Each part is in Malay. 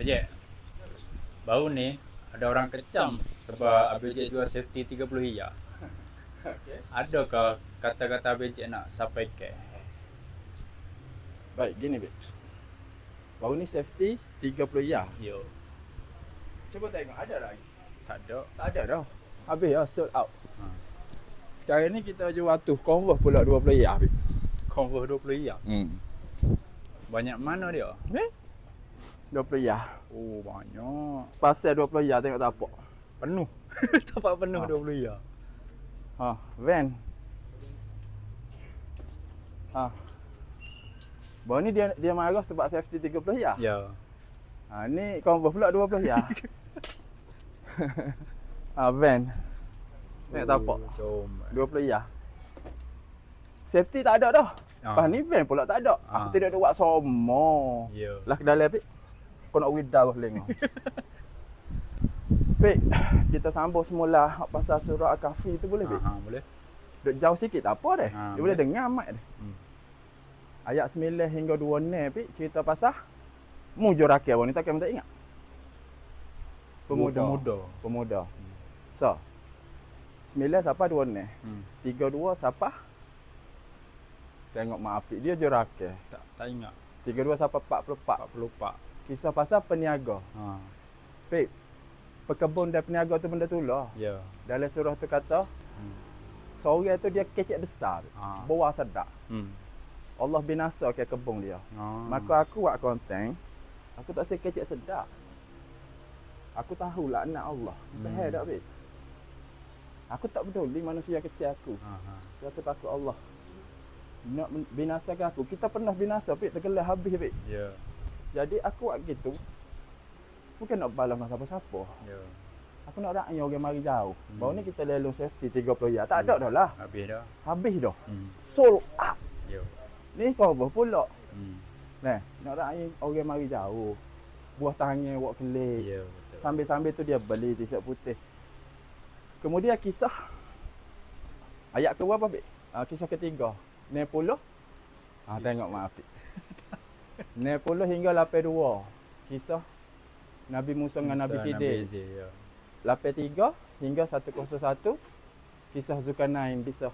Bejek. Baru ni ada orang kecam sebab Abijek jual safety 30 hia. Okey. Adakah kata-kata Abijek nak sampaikan? Baik, gini Bik. Baru ni safety 30 ya. Yo, Cuba tengok ada lagi. tak ada. Tak ada dah. Habis ya, sold out. Ha. Sekarang ni kita jual tu Converse pula 20 ya Bik. Converse 20 hia. Hmm. Banyak mana dia? Ni 20 ya. Oh, banyak. Spasial 20 ya tengok tak apa. Penuh. Tapak penuh Ha. 20 hia. Ha, van. Ha. Baru ni dia dia marah sebab safety 30 ya. Ya. Ha ni Converse pula 20 ya. ha van. Tengok. Oh, Jom. 20 ya. Safety tak ada dah. Ha. Lepas ni van pula tak ada. Ha. Aku tidak ada buat somo. Ya. Lah ke dalam. Kau nak widah kau lengok. Pik, kita sambung semula pasal surah Al-Kahfi tu boleh pik? Ha, ha, boleh. Duk jauh sikit tak apa deh. Ha, Dia boleh. dengar mic dia. Hmm. Ayat 9 hingga 2 ni pik cerita pasal mujurakir wanita kan tak ingat. Pemuda. Pemuda. Pemuda. So. 9 siapa 2 ni? Hmm. 32 siapa? Tengok mak apik dia jurakir. Tak tak ingat. 32 siapa 44. 44. Kisah pasal peniaga. Ha. Pik. Pekebun dan peniaga tu benda tu lah. Ya. Dalam surah tu kata, Hmm. seorang tu dia kecek besar. Ha. Bawa sedap. Hmm. Allah binasa ke kebun dia. Ha. Maka aku buat konten, aku tak say kecek sedap. Aku tahu laknat Allah. Hmm. Hmm. tak babe. Aku tak peduli manusia kecil aku. Ha. ha. Aku takut Allah. Nak binasakan aku. Kita pernah binasa, Pik. Tergelar habis, Pik. Ya. Jadi aku buat gitu. Bukan nak balas dengan siapa-siapa. Ya. Aku nak rakyat orang mari jauh. Hmm. Hmm. Baru ni kita lelong safety 30 ya. Tak ada dah lah. Habis dah. Habis dah. Hmm. Sold out. Ya. Ni kau apa pula? Hmm. Nah, nak rakyat orang mari jauh. Buah tangan buat kelik. Ya, betul. Sambil-sambil tu dia beli t-shirt putih. Kemudian kisah ayat ke berapa, Bik? Uh, kisah ketiga. 60. Ah tengok mak apik. 60 hingga 82. Kisah Nabi Musa dengan Nabi Khidir. Khidir. Ya. 83 hingga 101 kisah Zulkarnain kisah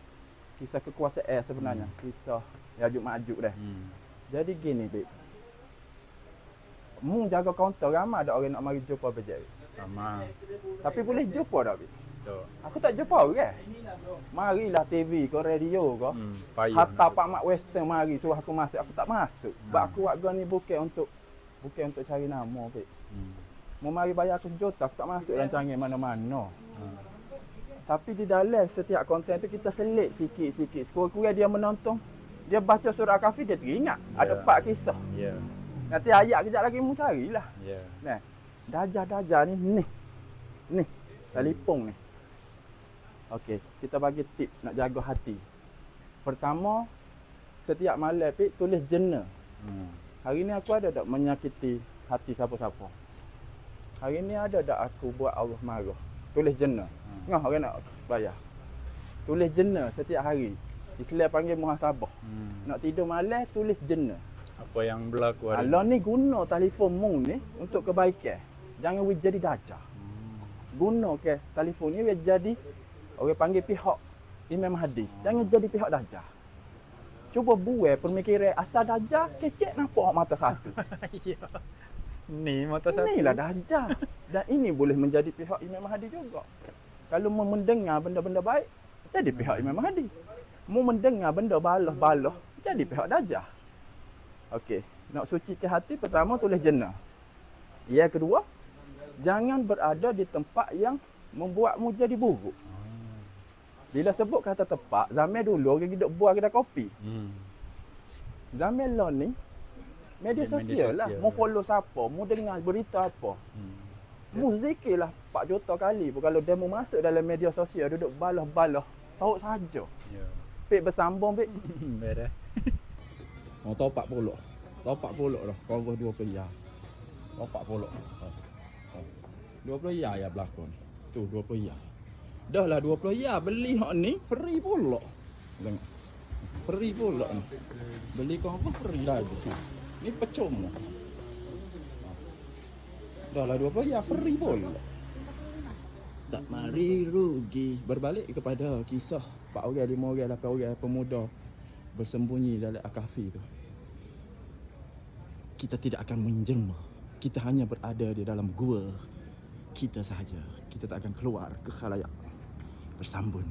kisah kekuasaan sebenarnya Hmm. kisah Yajuk Majuk dah. Hmm. Jadi gini, Bik. Mu jaga kaunter ramai ada orang nak mari jumpa bejak. Sama. Tapi boleh jumpa tak, Bik? Betul. Aku tak jumpa orang. Marilah TV ke radio ke. Hmm. Payah. Hatta Pak Mak Western mari suruh aku masuk, aku tak masuk. Sebab Hmm. aku warga ni bukan untuk bukan untuk cari nama, Bik. Hmm. Mau mari bayar aku juta, aku tak masuk rancangan mana-mana. Hmm. Tapi di dalam setiap konten tu kita selit sikit-sikit. Sekurang-kurang dia menonton, dia baca surah Al-Kahfi dia teringat. Ada Ya. empat kisah. Ya. Nanti ayat kejap lagi mu carilah. Ya. Nah, dajah-dajah ni ni. Ni, telefon ni. Okey, kita bagi tip nak jaga hati. Pertama, setiap malam pik tulis jena. Hmm. Hari ni aku ada tak menyakiti hati siapa-siapa? Hari ni ada tak aku buat Allah marah? Tulis jena. Hmm. Ngah orang nak bayar. Tulis jena setiap hari. Islam panggil muhasabah. Hmm. Nak tidur malam tulis jena. Apa yang berlaku hari Allah ni guna telefon mu ni untuk kebaikan. Jangan we jadi dajah. Hmm. Guna ke telefon ni we jadi orang panggil pihak Imam Mahdi. Jangan jadi pihak dajah. Cuba buat pemikiran asal dajah kecek nampak mata satu. Ya. Ni mata satu. Inilah dajah. Dan ini boleh menjadi pihak Imam Mahdi juga. Kalau mau mendengar benda-benda baik, jadi pihak Imam Mahdi. Mau mendengar benda balah-balah, jadi pihak dajah. Okey, nak sucikan hati pertama tulis jenah. Yang kedua, jangan berada di tempat yang membuatmu jadi buruk. Hmm. Bila sebut kata tempat, zaman dulu orang hidup buah kedai kopi. Hmm. Zaman lah ni, media Media sosial lah. sosial, Mau ya. follow siapa, mau dengar berita apa. Hmm. Mu zikir lah 4 juta kali pun kalau demo masuk dalam media sosial duduk balah-balah. Tahu saja. Ya. Pik bersambung pik. Beres. Oh tahu 40. Tahu 40 dah. Kau 20 ya. Tahu 40. Oh. Oh. 20 ya ya berlakon. Tu 20 ya. Dah lah 20 ya beli hak ni free pula. Tengok. Free pula ni. Beli kau apa free lagi. Ni percuma. Dah lah 20 ya free pun. Tak mari rugi Berbalik kepada kisah 4 orang, 5 orang, 8 orang pemuda Bersembunyi dalam akafi tu Kita tidak akan menjelma Kita hanya berada di dalam gua Kita sahaja Kita tak akan keluar ke khalayak Bersambun